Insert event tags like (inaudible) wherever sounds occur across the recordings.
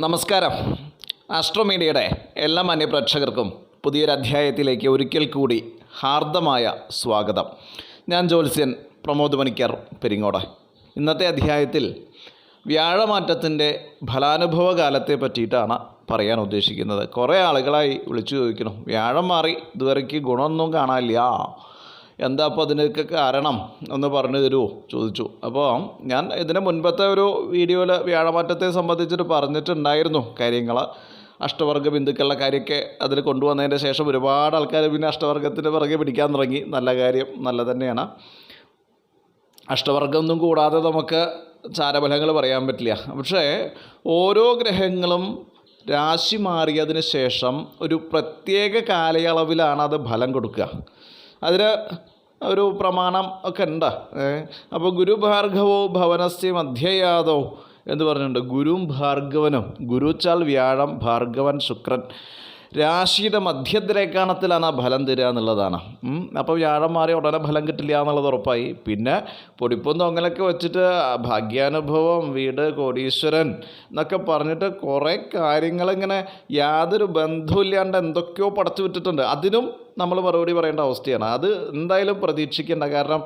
നമസ്കാരം. ആസ്ട്രോമീഡിയയുടെ എല്ലാ മാന്യപ്രേക്ഷകർക്കും പുതിയൊരു അധ്യായത്തിലേക്ക് ഒരിക്കൽ കൂടി ഹാർദമായ സ്വാഗതം. ഞാൻ ജ്യോത്സ്യൻ പ്രമോദ് മണിക്കർ പെരിങ്ങോട്. ഇന്നത്തെ അധ്യായത്തിൽ വ്യാഴമാറ്റത്തിന്റെ ഫലാനുഭവ കാലത്തെ പറ്റിയിട്ടാണ് പറയാൻ ഉദ്ദേശിക്കുന്നത്. കുറേ ആളുകളായി വിളിച്ചു ചോദിക്കണം വ്യാഴം മാറി ഇതുവരയ്ക്ക് ഗുണമൊന്നും കാണാനില്ല. എന്താ അപ്പോൾ അതിനൊക്കെ കാരണം ഒന്ന് പറഞ്ഞു തരുമോ ചോദിച്ചു. അപ്പോൾ ഞാൻ ഇതിന് മുൻപത്തെ ഒരു വീഡിയോയിൽ വ്യാഴമാറ്റത്തെ സംബന്ധിച്ചിട്ട് പറഞ്ഞിട്ടുണ്ടായിരുന്നു കാര്യങ്ങൾ അഷ്ടവർഗ ബിന്ദുക്കളുടെ കാര്യമൊക്കെ അതിൽ കൊണ്ടുവന്നതിന്റെ ശേഷം ഒരുപാട് ആൾക്കാർ പിന്നെ അഷ്ടവർഗത്തിന്റെ പിറകെ പിടിക്കാൻ തുടങ്ങി. നല്ല കാര്യം നല്ല തന്നെയാണ്. അഷ്ടവർഗമൊന്നും കൂടാതെ നമുക്ക് ചാരഫലങ്ങൾ പറയാൻ പറ്റില്ല. പക്ഷേ ഓരോ ഗ്രഹങ്ങളും രാശി മാറിയതിന് ശേഷം ഒരു പ്രത്യേക കാലയളവിലാണ് അത് ഫലം കൊടുക്കുക. അതിന് ഒരു പ്രമാണം ഒക്കെ ഉണ്ട്. അപ്പോൾ ഗുരു ഭാർഗവോ ഭവനസ്യ മധ്യയാതോ എന്ന് പറഞ്ഞിട്ടുണ്ട്. ഗുരും ഭാർഗവനും ഗുരുച്ചാൽ വ്യാഴം ഭാർഗവൻ ശുക്രൻ. രാശിയുടെ മധ്യദ്രേക്കാണത്തിലാണ് ആ ഫലം തരിക എന്നുള്ളതാണ്. അപ്പോൾ വ്യാഴം മാറി ഉടനെ ഫലം കിട്ടില്ല എന്നുള്ളത് ഉറപ്പായി. പിന്നെ പൊടിപ്പും തൊങ്ങലൊക്കെ വെച്ചിട്ട് ഭാഗ്യാനുഭവം വീട് കോടീശ്വരൻ എന്നൊക്കെ പറഞ്ഞിട്ട് കുറേ കാര്യങ്ങളിങ്ങനെ യാതൊരു ബന്ധമില്ലാണ്ട് എന്തൊക്കെയോ പടച്ചു വിട്ടിട്ടുണ്ട്. അതിനും നമ്മൾ മറുപടി പറയേണ്ട അവസ്ഥയാണ്. അത് എന്തായാലും പ്രതീക്ഷിക്കേണ്ട. കാരണം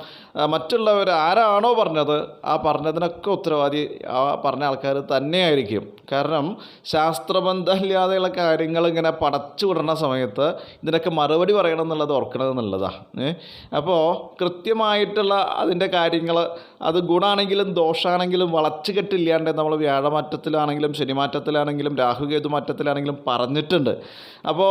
മറ്റുള്ളവർ ആരാണോ പറഞ്ഞത് ആ പറഞ്ഞതിനൊക്കെ ഉത്തരവാദി ആ പറഞ്ഞ ആൾക്കാർ തന്നെയായിരിക്കും. കാരണം ശാസ്ത്രബന്ധമില്ലാതെയുള്ള കാര്യങ്ങൾ ഇങ്ങനെ പടച്ചു വിടുന്ന സമയത്ത് ഇതിനൊക്കെ മറുപടി പറയണം എന്നുള്ളത് ഓർക്കണത് എന്നുള്ളതാണ് അപ്പോൾ കൃത്യമായിട്ടുള്ള അതിന്റെ കാര്യങ്ങൾ അത് ഗുണാണെങ്കിലും ദോഷാണെങ്കിലും വളച്ചു കെട്ടില്ലാണ്ട് നമ്മൾ വ്യാഴമാറ്റത്തിലാണെങ്കിലും ശനിമാറ്റത്തിലാണെങ്കിലും രാഹുകേതു മാറ്റത്തിലാണെങ്കിലും പറഞ്ഞിട്ടുണ്ട്. അപ്പോൾ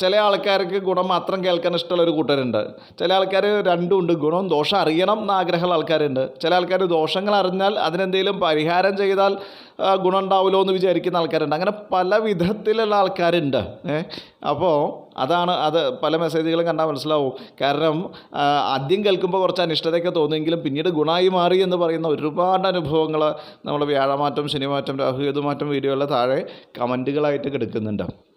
ചില ആൾക്കാർക്ക് ഗുണം മാത്രം കേൾക്കാൻ ഇഷ്ടമുള്ള ഒരു കൂട്ടരുണ്ട് ചില ആൾക്കാർ രണ്ടും ഉണ്ട് ഗുണവും ദോഷം അറിയണം എന്ന് ആഗ്രഹമുള്ള ആൾക്കാരുണ്ട്. ചില ആൾക്കാർ ദോഷങ്ങൾ അറിഞ്ഞാൽ അതിനെന്തെങ്കിലും പരിഹാരം ചെയ്താൽ ഗുണം ഉണ്ടാവുമല്ലോ എന്ന് വിചാരിക്കുന്ന ആൾക്കാരുണ്ട്. അങ്ങനെ പല വിധത്തിലുള്ള ആൾക്കാരുണ്ട്. അപ്പോൾ അതാണ് അത് പല മെസ്സേജുകളും കണ്ടാൽ മനസ്സിലാവും. കാരണം ആദ്യം കേൾക്കുമ്പോൾ കുറച്ച് അനിഷ്ടതയൊക്കെ തോന്നുമെങ്കിലും പിന്നീട് ഗുണമായി മാറി എന്ന് പറയുന്ന ഒരുപാട് അനുഭവങ്ങൾ നമ്മൾ വ്യാഴമാറ്റം ശനിമാറ്റം രാഹുകേതുമാറ്റം വീഡിയോയിലെ താഴെ കമന്റുകളായിട്ട് കിടക്കുന്നുണ്ട്.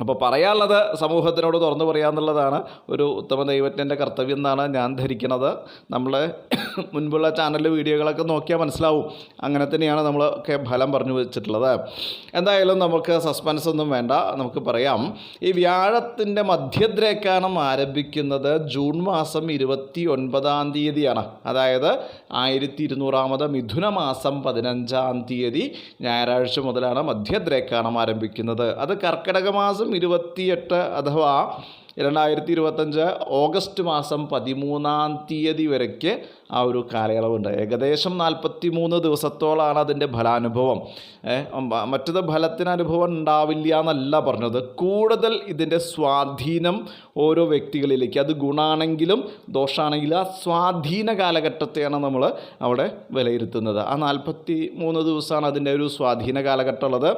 അപ്പോൾ പറയാനുള്ളത് സമൂഹത്തിനോട് തുറന്നു പറയാന്നുള്ളതാണ് ഒരു ഉത്തമ ദൈവത്തിന്റെ കർത്തവ്യം എന്നാണ് ഞാൻ ധരിക്കുന്നത്. നമ്മൾ (coughs) മുൻപുള്ള ചാനൽ വീഡിയോകളൊക്കെ നോക്കിയാൽ മനസ്സിലാവും. അങ്ങനെ തന്നെയാണ് നമ്മളൊക്കെ ഫലം പറഞ്ഞു വെച്ചിട്ടുള്ളത്. എന്തായാലും നമുക്ക് സസ്പെൻസ് ഒന്നും വേണ്ട. നമുക്ക് പറയാം. ഈ വ്യാഴത്തിന്റെ മധ്യദ്രേക്കാനം ആരംഭിക്കുന്നത് ജൂൺ മാസം ഇരുപത്തി ഒൻപതാം തീയതിയാണ്. അതായത് ആയിരത്തി ഇരുന്നൂറാമത് മിഥുന മാസം പതിനഞ്ചാം തീയതി ഞായറാഴ്ച മുതലാണ് മധ്യദ്രേക്കാനം ആരംഭിക്കുന്നത്. അത് കർക്കിടക മാസം ഇരുപത്തിയെട്ട് അഥവാ രണ്ടായിരത്തി ഇരുപത്തഞ്ച് ഓഗസ്റ്റ് മാസം പതിമൂന്നാം തീയതി വരയ്ക്ക് ആ ഒരു കാലയളവുണ്ട്. ഏകദേശം നാൽപ്പത്തി മൂന്ന് ദിവസത്തോളാണ് അതിന്റെ ഫലാനുഭവം. മറ്റത് ഫലത്തിന് അനുഭവം ഉണ്ടാവില്ല എന്നല്ല പറഞ്ഞത്. കൂടുതൽ ഇതിന്റെ സ്വാധീനം ഓരോ വ്യക്തികളിലേക്ക്. അത് ഗുണാണെങ്കിലും ദോഷമാണെങ്കിലും ആ സ്വാധീന കാലഘട്ടത്തെയാണ് നമ്മൾ അവിടെ വിലയിരുത്തുന്നത്. ആ നാൽപ്പത്തി മൂന്ന് ദിവസമാണ് അതിന്റെ ഒരു സ്വാധീന കാലഘട്ടം ഉള്ളത്.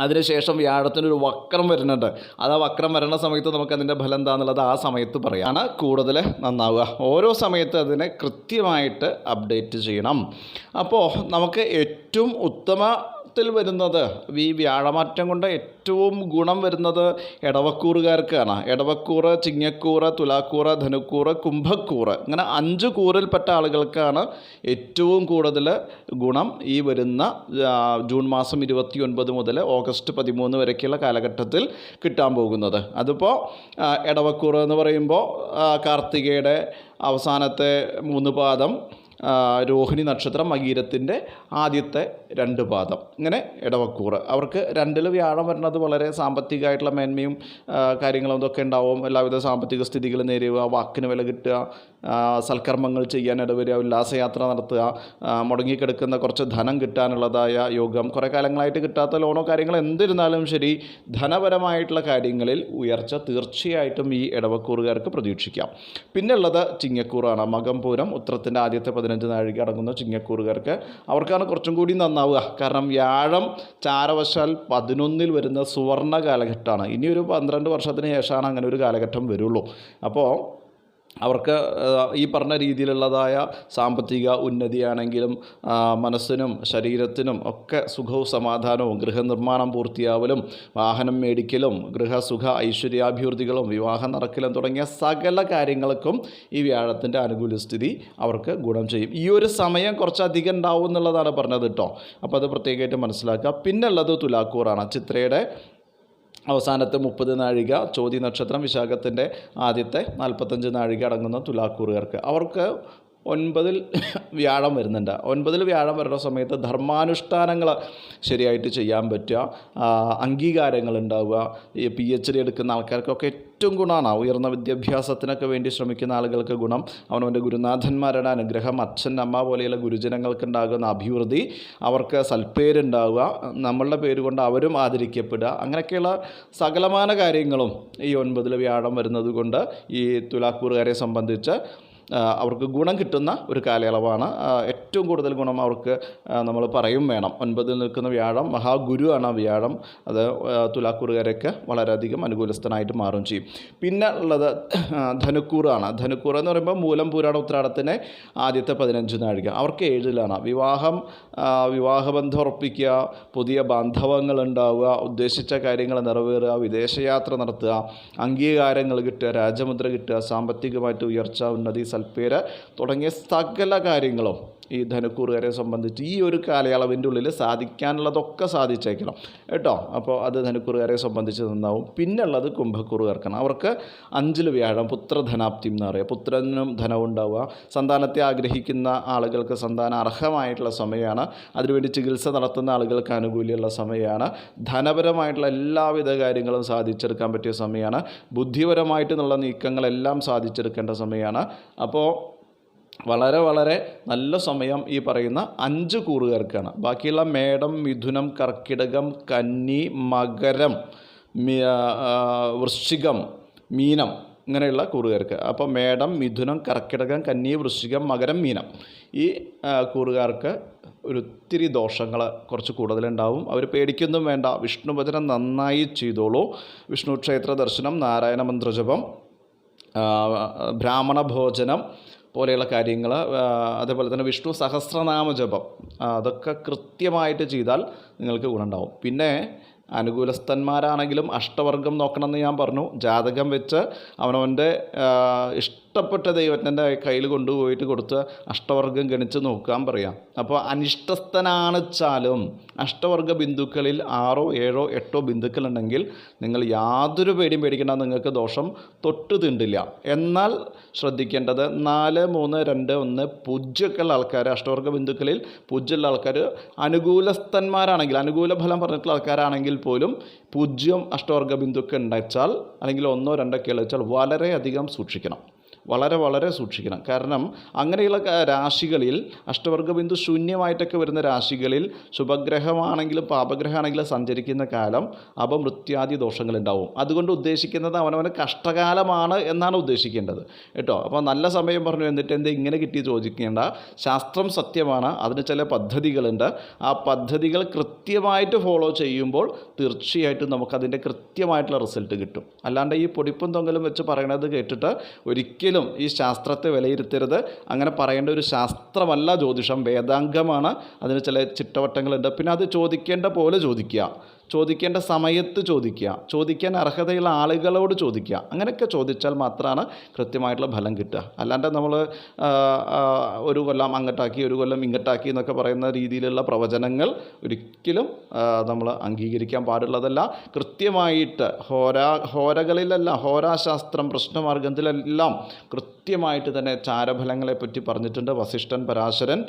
അതിനുശേഷം വ്യാഴത്തിനൊരു വക്രം വരുന്നുണ്ട്. അത് ആ വക്രം വരുന്ന സമയത്ത് നമുക്ക് അതിന്റെ ഫലം എന്താണെന്നുള്ളത് ആ സമയത്ത് പറയാണ് കൂടുതൽ നന്നാവുക. ഓരോ സമയത്ത് അതിനെ കൃത്യമായിട്ട് അപ്ഡേറ്റ് ചെയ്യണം. അപ്പോൾ നമുക്ക് ഏറ്റവും ഉത്തമത്തിൽ വരുന്നത്. ഈ വ്യാഴമാറ്റം കൊണ്ട് ഏറ്റവും ഗുണം വരുന്നത് ഇടവക്കൂറുകാർക്കാണ് ഇടവക്കൂറ് ചിങ്ങക്കൂറ് തുലാക്കൂറ് ധനുക്കൂറ് കുംഭക്കൂറ്. അങ്ങനെ അഞ്ച് കൂറിൽപ്പെട്ട ആളുകൾക്കാണ് ഏറ്റവും കൂടുതൽ ഗുണം ഈ വരുന്ന ജൂൺ മാസം ഇരുപത്തി ഒൻപത് മുതൽ ഓഗസ്റ്റ് പതിമൂന്ന് വരെയൊക്കെയുള്ള കാലഘട്ടത്തിൽ കിട്ടാൻ പോകുന്നത്. അതിപ്പോൾ ഇടവക്കൂറ് എന്ന് പറയുമ്പോൾ കാർത്തികയുടെ അവസാനത്തെ മൂന്ന് പാദം രോഹിണി നക്ഷത്രം മകീരത്തിന്റെ ആദ്യത്തെ രണ്ട് പാദം. ഇങ്ങനെ ഇടവക്കൂറ്. അവർക്ക് രണ്ടിൽ വ്യാഴം വരുന്നത് വളരെ സാമ്പത്തികമായിട്ടുള്ള മേന്മയും കാര്യങ്ങളും ഇതൊക്കെ ഉണ്ടാവും. എല്ലാവിധ സാമ്പത്തിക സ്ഥിതികൾ നേരിടുക വാക്കിന് വില കിട്ടുക സൽക്കർമ്മങ്ങൾ ചെയ്യാൻ ഇടവരിക ഉല്ലാസയാത്ര നടത്തുക മുടങ്ങിക്കിടക്കുന്ന കുറച്ച് ധനം കിട്ടാനുള്ളതായ യോഗം. കുറേ കാലങ്ങളായിട്ട് കിട്ടാത്ത ലോണോ കാര്യങ്ങളോ എന്തിരുന്നാലും ശരി ധനപരമായിട്ടുള്ള കാര്യങ്ങളിൽ ഉയർച്ച തീർച്ചയായിട്ടും ഈ ഇടവക്കൂറുകാർക്ക് പ്രതീക്ഷിക്കാം. പിന്നെയുള്ളത് ചിങ്ങക്കൂറാണ്. മകംപൂരം ഉത്രത്തിന്റെ ആദ്യത്തെ പതിനഞ്ച് നാഴിക അടങ്ങുന്ന ചിങ്ങക്കൂറുകാർക്ക് അവർക്കാണ് കുറച്ചും കൂടി നന്നാവുക. കാരണം വ്യാഴം ചാരവശാൽ പതിനൊന്നിൽ വരുന്ന സുവർണ കാലഘട്ടമാണ്. ഇനിയൊരു പന്ത്രണ്ട് വർഷത്തിന് ശേഷമാണ് അങ്ങനെ ഒരു കാലഘട്ടം വരുള്ളൂ. അപ്പോൾ അവർക്ക് ഈ പറഞ്ഞ രീതിയിലുള്ളതായ സാമ്പത്തിക ഉന്നതിയാണെങ്കിലും മനസ്സിനും ശരീരത്തിനും ഒക്കെ സുഖവും സമാധാനവും ഗൃഹനിർമ്മാണം പൂർത്തിയാവലും വാഹനം മേടിക്കലും ഗൃഹസുഖ ഐശ്വര്യാഭിവൃദ്ധികളും വിവാഹം നടക്കലും തുടങ്ങിയ സകല കാര്യങ്ങൾക്കും ഈ വ്യാഴത്തിന്റെ അനുകൂല സ്ഥിതി അവർക്ക് ഗുണം ചെയ്യും. ഈ ഒരു സമയം കുറച്ചധികം ഉണ്ടാവും എന്നുള്ളതാണ് പറഞ്ഞത് കേട്ടോ. അപ്പോൾ അത് പ്രത്യേകമായിട്ട് മനസ്സിലാക്കുക. പിന്നുള്ളത് തുലാക്കൂറാണ്. ചിത്രയുടെ അവസാനത്തെ മുപ്പത് നാഴിക ചോദ്യ നക്ഷത്രം വിശാഖത്തിന്റെ ആദ്യത്തെ നാൽപ്പത്തഞ്ച് നാഴിക അടങ്ങുന്ന തുലാക്കൂറുകാർക്ക്. അവർക്ക് ഒൻപതിൽ വ്യാഴം വരുന്നുണ്ട്. ഒൻപതിൽ വ്യാഴം വരുന്ന സമയത്ത് ധർമാനുഷ്ഠാനങ്ങൾ ശരിയായിട്ട് ചെയ്യാൻ പറ്റുക. അംഗീകാരങ്ങൾ ഉണ്ടാവുക. ഈ പി എച്ച് ഡി എടുക്കുന്ന ആൾക്കാർക്കൊക്കെ ഏറ്റവും ഗുണമാണ്. ഉയർന്ന വിദ്യാഭ്യാസത്തിനൊക്കെ വേണ്ടി ശ്രമിക്കുന്ന ആളുകൾക്ക് ഗുണം. അവനവന്റെ ഗുരുനാഥന്മാരുടെ അനുഗ്രഹം അച്ഛൻ അമ്മ പോലെയുള്ള ഗുരുജനങ്ങൾക്ക് ഉണ്ടാകുന്ന അഭിവൃദ്ധി അവർക്ക് സൽപ്പേരുണ്ടാവുക നമ്മളുടെ പേര് കൊണ്ട് അവരും ആദരിക്കപ്പെടുക. അങ്ങനെയൊക്കെയുള്ള സകലമാന കാര്യങ്ങളും ഈ ഒൻപതിൽ വ്യാഴം വരുന്നത് കൊണ്ട് ഈ തുലാക്കൂറുകാരെ സംബന്ധിച്ച് അവർക്ക് ഗുണം കിട്ടുന്ന ഒരു കാലയളവാണ്. ഏറ്റവും കൂടുതൽ ഗുണം അവർക്ക് നമ്മൾ പറയും വേണം. ഒൻപതിൽ നിൽക്കുന്ന വ്യാഴം മഹാഗുരുവാണ് ആ വ്യാഴം. അത് തുലാക്കൂറുകാരൊക്കെ വളരെയധികം അനുകൂലസ്ഥനായിട്ട് മാറും ചെയ്യും. പിന്നെ ഉള്ളത് ധനുക്കൂറാണ്. ധനുക്കൂർ എന്ന് പറയുമ്പോൾ മൂലം പൂരാട ഉത്രാടത്തിന്റെ ആദ്യത്തെ പതിനഞ്ച് നാഴിക. അവർക്ക് ഏഴിലാണ്. വിവാഹം വിവാഹബന്ധം ഉറപ്പിക്കുക പുതിയ ബാന്ധവങ്ങൾ ഉണ്ടാവുക ഉദ്ദേശിച്ച കാര്യങ്ങൾ നിറവേറുക വിദേശയാത്ര നടത്തുക അംഗീകാരങ്ങൾ കിട്ടുക രാജമുദ്ര കിട്ടുക സാമ്പത്തികമായിട്ട് ഉയർച്ച ഉന്നതി സൽപ്പേര് തുടങ്ങിയ സകല കാര്യങ്ങളും ഈ ധനുക്കൂറുകാരെ സംബന്ധിച്ച് ഈ ഒരു കാലയളവിന്റെ ഉള്ളിൽ സാധിക്കാനുള്ളതൊക്കെ സാധിച്ചേക്കണം. കേട്ടോ? അപ്പോൾ അത് ധനുക്കൂറുകാരെ സംബന്ധിച്ച് നന്നാവും. പിന്നെ ഉള്ളത് കുംഭക്കൂറുകാർക്കാണ്. അവർക്ക് അഞ്ചിൽ വ്യാഴം പുത്രധനാപ്തി എന്ന് പറയുക പുത്രനും ധനവും ഉണ്ടാവുക. സന്താനത്തെ ആഗ്രഹിക്കുന്ന ആളുകൾക്ക് സന്താന അർഹമായിട്ടുള്ള സമയമാണ്. അതിനുവേണ്ടി ചികിത്സ നടത്തുന്ന ആളുകൾക്ക് ആനുകൂല്യമുള്ള സമയമാണ്. ധനപരമായിട്ടുള്ള എല്ലാവിധ കാര്യങ്ങളും സാധിച്ചെടുക്കാൻ പറ്റിയ സമയമാണ്. ബുദ്ധിപരമായിട്ടുള്ള നീക്കങ്ങളെല്ലാം സാധിച്ചെടുക്കേണ്ട സമയമാണ്. അപ്പോൾ വളരെ വളരെ നല്ല സമയം ഈ പറയുന്ന അഞ്ച് കൂറുകാർക്കാണ്. ബാക്കിയുള്ള മേടം മിഥുനം കർക്കിടകം കന്നി മകരം വൃശ്ചികം മീനം ഇങ്ങനെയുള്ള കൂറുകാർക്ക്. അപ്പോൾ മേടം മിഥുനം കർക്കിടകം കന്നി വൃശ്ചികം മകരം മീനം. ഈ കൂറുകാർക്ക് ഒരിത്തിരി ദോഷങ്ങൾ കുറച്ച് കൂടുതലുണ്ടാവും. അവർ പേടിക്കൊന്നും വേണ്ട. വിഷ്ണു ഭജനം നന്നായി ചെയ്തോളൂ. വിഷ്ണു ക്ഷേത്ര ദർശനം നാരായണ മന്ത്രജപം ബ്രാഹ്മണ ഭോജനം പോലെയുള്ള കാര്യങ്ങൾ അതേപോലെ തന്നെ വിഷ്ണു സഹസ്രനാമ ജപം അതൊക്കെ കൃത്യമായിട്ട് ചെയ്താൽ നിങ്ങൾക്ക് ഗുണമുണ്ടാവും. പിന്നെ അനുകൂലസ്ഥന്മാരാണെങ്കിലും അഷ്ടവർഗം നോക്കണമെന്ന് ഞാൻ പറഞ്ഞു. ജാതകം വെച്ച് അവനവന്റെ ആ, ഇഷ്ടപ്പെട്ട ദൈവത്തിന്റെ കയ്യിൽ കൊണ്ടുപോയിട്ട് കൊടുത്ത് അഷ്ടവർഗം ഗണിച്ച് നോക്കാൻ പറയാം. അപ്പോൾ അനിഷ്ടസ്ഥനാണെച്ചാലും അഷ്ടവർഗ ബിന്ദുക്കളിൽ ആറോ ഏഴോ എട്ടോ ബിന്ദുക്കളുണ്ടെങ്കിൽ നിങ്ങൾ യാതൊരു പേടിയും പേടിക്കേണ്ട നിങ്ങൾക്ക് ദോഷം തൊട്ട് തിണ്ടില്ല. എന്നാൽ ശ്രദ്ധിക്കേണ്ടത് നാല് മൂന്ന് രണ്ട് ഒന്ന് പൂജ്യമൊക്കെയുള്ള ആൾക്കാർ അഷ്ടവർഗ ബിന്ദുക്കളിൽ പൂജ്യമുള്ള ആൾക്കാർ അനുകൂലസ്ഥന്മാരാണെങ്കിൽ അനുകൂല ഫലം പറഞ്ഞിട്ടുള്ള ആൾക്കാരാണെങ്കിൽ പോലും പൂജ്യം അഷ്ടവർഗ ബിന്ദുക്കൾ ഉണ്ടാച്ചാൽ അല്ലെങ്കിൽ ഒന്നോ രണ്ടൊക്കെ ഉള്ളച്ചാൽ വളരെയധികം സൂക്ഷിക്കണം. വളരെ വളരെ സൂക്ഷിക്കണം. കാരണം അങ്ങനെയുള്ള രാശികളിൽ അഷ്ടവർഗ ബിന്ദു ശൂന്യമായിട്ടൊക്കെ വരുന്ന രാശികളിൽ ശുഭഗ്രഹമാണെങ്കിലും പാപഗ്രഹമാണെങ്കിലും സഞ്ചരിക്കുന്ന കാലം അപമൃത്യാദി ദോഷങ്ങളുണ്ടാവും. അതുകൊണ്ട് ഉദ്ദേശിക്കുന്നത് അവനവന് കഷ്ടകാലമാണ് എന്നാണ് ഉദ്ദേശിക്കേണ്ടത്. കേട്ടോ? അപ്പോൾ നല്ല സമയം പറഞ്ഞു എന്നിട്ട് എന്ത് ഇങ്ങനെ കിട്ടി ചോദിക്കേണ്ട? ശാസ്ത്രം സത്യമാണ്. അതിന് ചില പദ്ധതികളുണ്ട്. ആ പദ്ധതികൾ കൃത്യമായിട്ട് ഫോളോ ചെയ്യുമ്പോൾ തീർച്ചയായിട്ടും നമുക്കതിന്റെ കൃത്യമായിട്ടുള്ള റിസൾട്ട് കിട്ടും. അല്ലാണ്ട് ഈ പൊടിപ്പും തൊങ്ങലും വെച്ച് പറയണത് കേട്ടിട്ട് ഒരിക്കലും ഈ ശാസ്ത്രത്തെ വിലയിരുത്തരുത്. അങ്ങനെ പറയേണ്ട ഒരു ശാസ്ത്രമല്ല ജ്യോതിഷം. വേദാംഗമാണ്. അതിന് ചില ചിട്ടവട്ടങ്ങളുണ്ട്. പിന്നെ അത് ചോദിക്കേണ്ട പോലെ ചോദിക്കുക. ചോദിക്കേണ്ട സമയത്ത് ചോദിക്കുക. ചോദിക്കാൻ അർഹതയുള്ള ആളുകളോട് ചോദിക്കുക. അങ്ങനെയൊക്കെ ചോദിച്ചാൽ മാത്രമാണ് കൃത്യമായിട്ടുള്ള ഫലം കിട്ടുക. അല്ലാണ്ട് നമ്മൾ ഒരു കൊല്ലം അങ്ങട്ടാക്കി ഒരു കൊല്ലം ഇങ്ങോട്ടാക്കി എന്നൊക്കെ പറയുന്ന രീതിയിലുള്ള പ്രവചനങ്ങൾ ഒരിക്കലും നമ്മൾ അംഗീകരിക്കാൻ പാടുള്ളതല്ല. കൃത്യമായിട്ട് ഹോരാ ഹോരകളിലല്ല ഹോരാശാസ്ത്രം പ്രശ്നമാർഗത്തിലെല്ലാം കൃത്യമായിട്ട് തന്നെ ചാരഫലങ്ങളെപ്പറ്റി പറഞ്ഞിട്ടുണ്ട്. വസിഷ്ഠൻ പരാശരൻ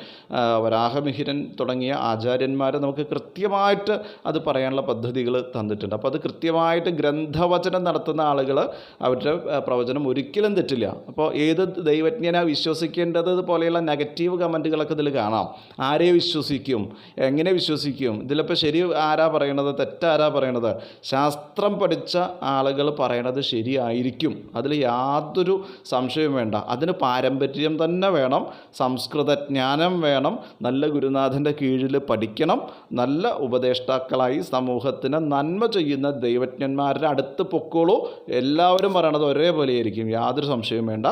വരാഹമിഹിരൻ തുടങ്ങിയ ആചാര്യന്മാർ നമുക്ക് കൃത്യമായിട്ട് അത് പറയാനുള്ള പദ്ധതികൾ തന്നിട്ടുണ്ട്. അപ്പോൾ അത് കൃത്യമായിട്ട് ഗ്രന്ഥവചനം നടത്തുന്ന ആളുകൾ അവരുടെ പ്രവചനം ഒരിക്കലും തെറ്റില്ല. അപ്പോൾ ഏത് ദൈവജ്ഞനെ വിശ്വസിക്കേണ്ടത് പോലെയുള്ള നെഗറ്റീവ് കമന്റുകളൊക്കെ ഇതിൽ കാണാം. ആരെ വിശ്വസിക്കും? എങ്ങനെ വിശ്വസിക്കും? ഇതിലിപ്പോൾ ശരി ആരാ പറയണത്? തെറ്റാരാ പറയണത്? ശാസ്ത്രം പഠിച്ച ആളുകൾ പറയണത് ശരിയായിരിക്കും. അതിൽ യാതൊരു സംശയവും വേണ്ട. അതിന് പാരമ്പര്യം തന്നെ വേണം. സംസ്കൃത ജ്ഞാനം വേണം. നല്ല ഗുരുനാഥന്റെ കീഴിൽ പഠിക്കണം. നല്ല ഉപദേഷ്ടാക്കളായി സമൂഹ സമൂഹത്തിന് നന്മ ചെയ്യുന്ന ദൈവജ്ഞന്മാരുടെ അടുത്ത് പൊക്കോളൂ. എല്ലാവരും പറയണത് ഒരേപോലെയായിരിക്കും. യാതൊരു സംശയവും വേണ്ട.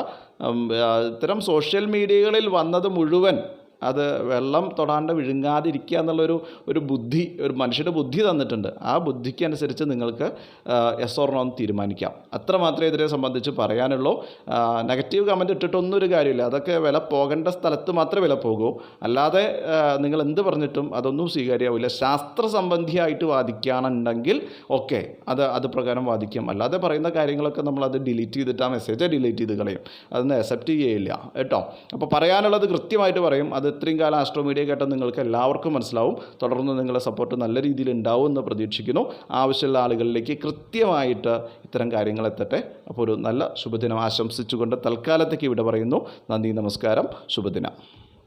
ഇത്തരം സോഷ്യൽ മീഡിയകളിൽ വന്നത് മുഴുവൻ അത് വെള്ളം തൊടാണ്ട് വിഴുങ്ങാതിരിക്കുക എന്നുള്ളൊരു ഒരു ബുദ്ധി ഒരു മനുഷ്യന്റെ ബുദ്ധി തന്നിട്ടുണ്ട്. ആ ബുദ്ധിക്കനുസരിച്ച് നിങ്ങൾക്ക് എസ് ഓർണോ തീരുമാനിക്കാം. അത്ര മാത്രമേ ഇതിനെ സംബന്ധിച്ച് പറയാനുള്ളൂ. നെഗറ്റീവ് കമന്റ് ഇട്ടിട്ടൊന്നും ഒരു കാര്യമില്ല. അതൊക്കെ വില പോകേണ്ട സ്ഥലത്ത് മാത്രമേ വില പോകൂ. അല്ലാതെ നിങ്ങൾ എന്ത് പറഞ്ഞിട്ടും അതൊന്നും സ്വീകാര്യമാവില്ല ശാസ്ത്ര സംബന്ധിയായിട്ട് വാദിക്കുകയാണെന്നുണ്ടെങ്കിൽ ഓക്കെ അത് അത് പ്രകാരം വാദിക്കും. അല്ലാതെ പറയുന്ന കാര്യങ്ങളൊക്കെ നമ്മൾ അത് ഡിലീറ്റ് ചെയ്തിട്ട് ആ മെസ്സേജ് ഡിലീറ്റ് ചെയ്ത് കളയും. അതൊന്നും അക്സെപ്റ്റ് ചെയ്യില്ല കേട്ടോ? അപ്പോൾ പറയാനുള്ളത് കൃത്യമായിട്ട് പറയും. ഇത്രയും കാലം ആസ്ട്രോ മീഡിയ കേട്ട നിങ്ങൾക്ക് എല്ലാവർക്കും മനസ്സിലാവും. തുടർന്ന് നിങ്ങളുടെ സപ്പോർട്ട് നല്ല രീതിയിൽ ഉണ്ടാവും എന്ന് പ്രതീക്ഷിക്കുന്നു. ആവശ്യമുള്ള ആളുകളിലേക്ക് കൃത്യമായിട്ട് ഇത്തരം കാര്യങ്ങൾ എത്തട്ടെ. അപ്പോൾ ഒരു നല്ല ശുഭദിനം ആശംസിച്ചുകൊണ്ട് തൽക്കാലത്തേക്ക് ഇവിടെ പറയുന്നു. നന്ദി നമസ്കാരം. ശുഭദിനം.